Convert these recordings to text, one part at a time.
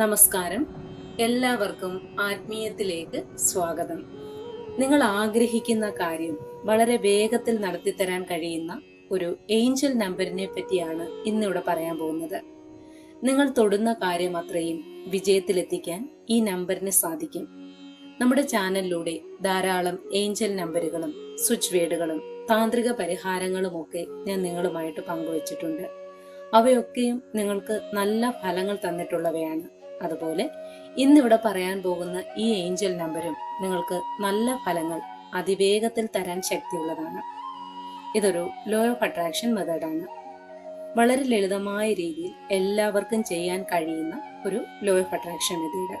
നമസ്കാരം. എല്ലാവർക്കും ആത്മീയത്തിലേക്ക് സ്വാഗതം. നിങ്ങൾ ആഗ്രഹിക്കുന്ന കാര്യം വളരെ വേഗത്തിൽ നടത്തിത്തരാൻ കഴിയുന്ന ഒരു ഏഞ്ചൽ നമ്പറിനെ പറ്റിയാണ് ഇന്നിവിടെ പറയാൻ പോകുന്നത്. നിങ്ങൾ തൊടുന്ന കാര്യം അത്രയും വിജയത്തിലെത്തിക്കാൻ ഈ നമ്പറിന് സാധിക്കും. നമ്മുടെ ചാനലിലൂടെ ധാരാളം ഏഞ്ചൽ നമ്പറുകളും സ്വിച്ച് വേഡുകളും താന്ത്രിക പരിഹാരങ്ങളും ഒക്കെ ഞാൻ നിങ്ങളുമായിട്ട് പങ്കുവച്ചിട്ടുണ്ട്. അവയൊക്കെയും നിങ്ങൾക്ക് നല്ല ഫലങ്ങൾ തന്നിട്ടുള്ളവയാണ്. അതുപോലെ ഇന്നിവിടെ പറയാൻ പോകുന്ന ഈ ഏഞ്ചൽ നമ്പരും നിങ്ങൾക്ക് നല്ല ഫലങ്ങൾ അതിവേഗത്തിൽ തരാൻ ശക്തിയുള്ളതാണ്. ഇതൊരു ലോ ഓഫ് അട്രാക്ഷൻ മെത്തേഡാണ് വളരെ ലളിതമായ രീതിയിൽ എല്ലാവർക്കും ചെയ്യാൻ കഴിയുന്ന ഒരു ലോ ഓഫ് അട്രാക്ഷൻ മെത്തേഡ്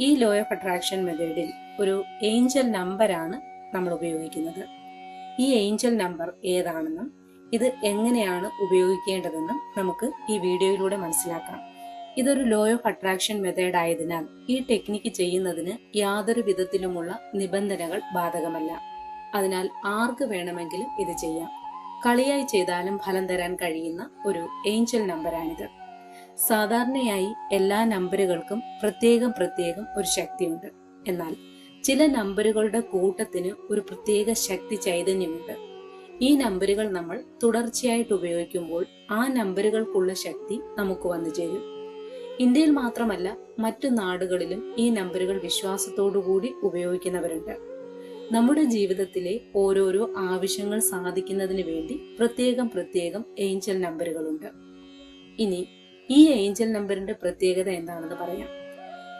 ഈ ലോ ഓഫ് അട്രാക്ഷൻ മെത്തേഡിൽ ഒരു ഏഞ്ചൽ നമ്പറാണ് നമ്മൾ ഉപയോഗിക്കുന്നത്. ഈ ഏഞ്ചൽ നമ്പർ ഏതാണെന്നും ഇത് എങ്ങനെയാണ് ഉപയോഗിക്കേണ്ടതെന്നും നമുക്ക് ഈ വീഡിയോയിലൂടെ മനസ്സിലാക്കാം. ഇതൊരു ലോ ഓഫ് അട്രാക്ഷൻ മെത്തേഡ് ആയതിനാൽ ഈ ടെക്നിക്ക് ചെയ്യുന്നതിന് യാതൊരു വിധത്തിലുമുള്ള നിബന്ധനകൾ ബാധകമല്ല. അതിനാൽ ആർക്ക് വേണമെങ്കിലും ഇത് ചെയ്യാം. കളിയായി ചെയ്താലും ഫലം തരാൻ കഴിയുന്ന ഒരു ഏഞ്ചൽ നമ്പറാണിത് സാധാരണയായി എല്ലാ നമ്പറുകൾക്കും പ്രത്യേകം പ്രത്യേകം ഒരു ശക്തിയുണ്ട്. എന്നാൽ ചില നമ്പറുകളുടെ കൂട്ടത്തിന് ഒരു പ്രത്യേക ശക്തി ചൈതന്യമുണ്ട്. ഈ നമ്പറുകൾ നമ്മൾ തുടർച്ചയായിട്ട് ഉപയോഗിക്കുമ്പോൾ ആ നമ്പറുകൾക്കുള്ള ശക്തി നമുക്ക് വന്നു ചേരും. ഇന്ത്യയിൽ മാത്രമല്ല മറ്റു നാടുകളിലും ഈ നമ്പറുകൾ വിശ്വാസത്തോടുകൂടി ഉപയോഗിക്കുന്നവരുണ്ട്. നമ്മുടെ ജീവിതത്തിലെ ഓരോരോ ആവശ്യങ്ങൾ സാധിക്കുന്നതിന് വേണ്ടി പ്രത്യേകം പ്രത്യേകം ഏഞ്ചൽ നമ്പറുകളുണ്ട്. ഇനി ഈ ഏഞ്ചൽ നമ്പറിന്റെ പ്രത്യേകത എന്താണെന്ന് പറയാം.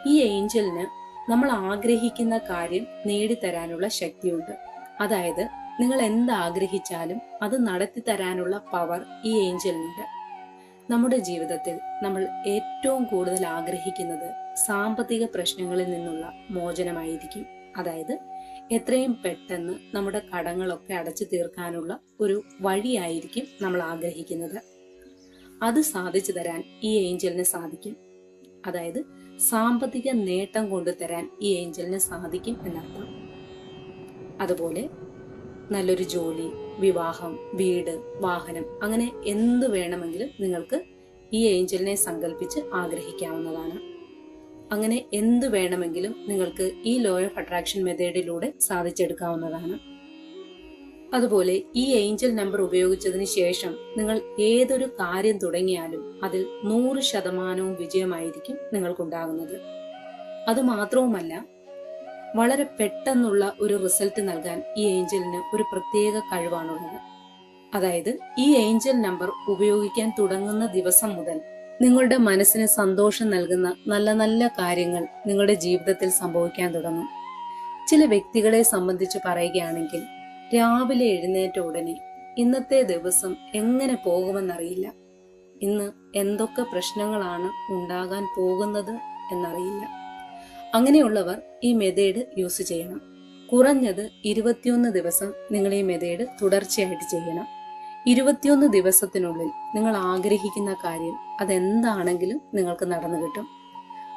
ഈ ഏഞ്ചലിന് നമ്മൾ ആഗ്രഹിക്കുന്ന കാര്യം നേടിത്തരാനുള്ള ശക്തിയുണ്ട്. അതായത് നിങ്ങൾ എന്ത് ആഗ്രഹിച്ചാലും അത് നടത്തി തരാനുള്ള പവർ ഈ ഏഞ്ചലിനുണ്ട്. നമ്മുടെ ജീവിതത്തിൽ നമ്മൾ ഏറ്റവും കൂടുതൽ ആഗ്രഹിക്കുന്നത് സാമ്പത്തിക പ്രശ്നങ്ങളിൽ നിന്നുള്ള മോചനമായിരിക്കും. അതായത് എത്രയും പെട്ടെന്ന് നമ്മുടെ കടങ്ങളൊക്കെ അടച്ചു തീർക്കാനുള്ള ഒരു വഴിയായിരിക്കും നമ്മൾ ആഗ്രഹിക്കുന്നത്. അത് സാധിച്ചു തരാൻ ഈ ഏഞ്ചലിന് സാധിക്കും. അതായത് സാമ്പത്തിക നേട്ടം കൊണ്ടുതരാൻ ഈ ഏഞ്ചലിന് സാധിക്കും എന്നർത്ഥം. അതുപോലെ നല്ലൊരു ജോലി വിവാഹം വീട് വാഹനം അങ്ങനെ എന്തു വേണമെങ്കിലും നിങ്ങൾക്ക് ഈ ഏഞ്ചലിനെ സങ്കല്പിച്ച് ആഗ്രഹിക്കാവുന്നതാണ്. അങ്ങനെ എന്തു വേണമെങ്കിലും നിങ്ങൾക്ക് ഈ ലോ ഓഫ് അട്രാക്ഷൻ മെത്തേഡിലൂടെ സാധിച്ചെടുക്കാവുന്നതാണ്. അതുപോലെ ഈ ഏഞ്ചൽ നമ്പർ ഉപയോഗിച്ചതിന് ശേഷം നിങ്ങൾ ഏതൊരു കാര്യം തുടങ്ങിയാലും അതിൽ നൂറ് ശതമാനവും വിജയമായിരിക്കും നിങ്ങൾക്കുണ്ടാകുന്നത്. അതുമാത്രവുമല്ല വളരെ പെട്ടെന്നുള്ള ഒരു റിസൾട്ട് നൽകാൻ ഈ ഏഞ്ചലിന് ഒരു പ്രത്യേക കഴിവാണുള്ളത്. അതായത് ഈ ഏഞ്ചൽ നമ്പർ ഉപയോഗിക്കാൻ തുടങ്ങുന്ന ദിവസം മുതൽ നിങ്ങളുടെ മനസ്സിന് സന്തോഷം നൽകുന്ന നല്ല നല്ല കാര്യങ്ങൾ നിങ്ങളുടെ ജീവിതത്തിൽ സംഭവിക്കാൻ തുടങ്ങും. ചില വ്യക്തികളെ സംബന്ധിച്ച് പറയുകയാണെങ്കിൽ രാവിലെ എഴുന്നേറ്റ ഉടനെ ഇന്നത്തെ ദിവസം എങ്ങനെ പോകുമെന്നറിയില്ല. ഇന്ന് എന്തൊക്കെ പ്രശ്നങ്ങളാണ് ഉണ്ടാകാൻ പോകുന്നത് എന്നറിയില്ല. അങ്ങനെയുള്ളവർ ഈ മെതേഡ് യൂസ് ചെയ്യണം. കുറഞ്ഞത് ഇരുപത്തിയൊന്ന് ദിവസം നിങ്ങൾ ഈ മെതേഡ് തുടർച്ചയായിട്ട് ചെയ്യണം. ഇരുപത്തിയൊന്ന് ദിവസത്തിനുള്ളിൽ നിങ്ങൾ ആഗ്രഹിക്കുന്ന കാര്യം അതെന്താണെങ്കിലും നിങ്ങൾക്ക് നടന്നു കിട്ടും.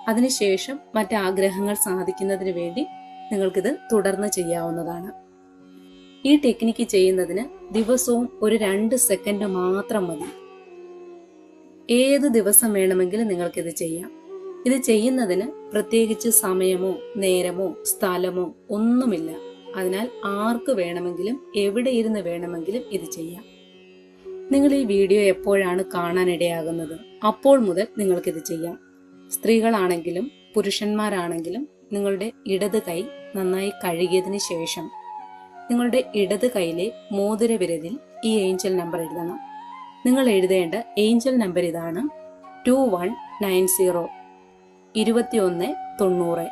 അതിനുശേഷം മറ്റാഗ്രഹങ്ങൾ സാധിക്കുന്നതിന് വേണ്ടി നിങ്ങൾക്കിത് തുടർന്ന് ചെയ്യാവുന്നതാണ്. ഈ ടെക്നിക്ക് ചെയ്യുന്നതിന് ദിവസവും ഒരു രണ്ട് സെക്കൻഡ് മാത്രം മതി. ഏത് ദിവസം വേണമെങ്കിലും നിങ്ങൾക്കിത് ചെയ്യാം. ഇത് ചെയ്യുന്നതിന് പ്രത്യേകിച്ച് സമയമോ നേരമോ സ്ഥലമോ ഒന്നുമില്ല. അതിനാൽ ആർക്ക് വേണമെങ്കിലും എവിടെ ഇരുന്ന് വേണമെങ്കിലും ഇത് ചെയ്യാം. നിങ്ങൾ ഈ വീഡിയോ എപ്പോഴാണ് കാണാനിടയാകുന്നത് അപ്പോൾ മുതൽ നിങ്ങൾക്കിത് ചെയ്യാം. സ്ത്രീകളാണെങ്കിലും പുരുഷന്മാരാണെങ്കിലും നിങ്ങളുടെ ഇടത് കൈ നന്നായി കഴുകിയതിന് ശേഷം നിങ്ങളുടെ ഇടത് കൈയിലെ മോതിര വിരലിൽ ഈ ഏഞ്ചൽ നമ്പർ എഴുതണം. നിങ്ങൾ എഴുതേണ്ട ഏഞ്ചൽ നമ്പർ ഇതാണ് ടു വൺ നയൻ സീറോ. ഇരുപത്തിയൊന്ന് തൊണ്ണൂറ്.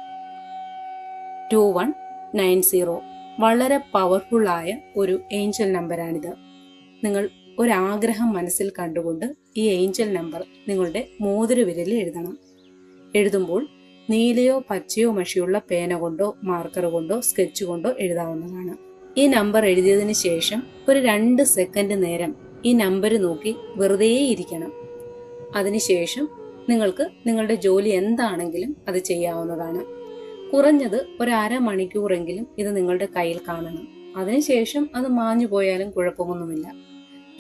ടു വൺ നയൻ സീറോ വളരെ പവർഫുള്ളായ ഒരു ഏഞ്ചൽ നമ്പറാണിത് നിങ്ങൾ ഒരാഗ്രഹം മനസ്സിൽ കണ്ടുകൊണ്ട് ഈ ഏഞ്ചൽ നമ്പർ നിങ്ങളുടെ മോതിര വിരലിൽ എഴുതണം. എഴുതുമ്പോൾ നീലയോ പച്ചയോ മഷിയുള്ള പേന കൊണ്ടോ മാർക്കർ കൊണ്ടോ സ്കെച്ച് കൊണ്ടോ എഴുതാവുന്നതാണ്. ഈ നമ്പർ എഴുതിയതിന് ശേഷം ഒരു രണ്ട് സെക്കൻഡ് നേരം ഈ നമ്പർ നോക്കി വെറുതെ ഇരിക്കണം അതിനുശേഷം നിങ്ങൾക്ക് നിങ്ങളുടെ ജോലി എന്താണെങ്കിലും അത് ചെയ്യാവുന്നതാണ്. കുറഞ്ഞത് ഒരു അരമണിക്കൂറെങ്കിലും ഇത് നിങ്ങളുടെ കയ്യിൽ കാണണം. അതിനുശേഷം അത് മാഞ്ഞു പോയാലും കുഴപ്പമൊന്നുമില്ല.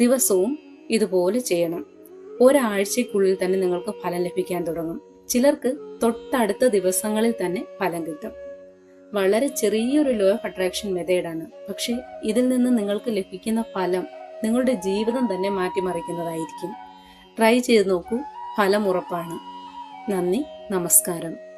ദിവസവും ഇതുപോലെ ചെയ്യണം. ഒരാഴ്ചക്കുള്ളിൽ തന്നെ നിങ്ങൾക്ക് ഫലം ലഭിക്കാൻ തുടങ്ങും. ചിലർക്ക് തൊട്ടടുത്ത ദിവസങ്ങളിൽ തന്നെ ഫലം കിട്ടും. വളരെ ചെറിയൊരു ലോ ഓഫ് അട്രാക്ഷൻ മെത്തേഡാണ് പക്ഷേ ഇതിൽ നിന്ന് നിങ്ങൾക്ക് ലഭിക്കുന്ന ഫലം നിങ്ങളുടെ ജീവിതം തന്നെ മാറ്റിമറിക്കുന്നതായിരിക്കും. ട്രൈ ചെയ്ത് നോക്കൂ. ഫലം ഉറപ്പാണ് നന്ദി നമസ്കാരം.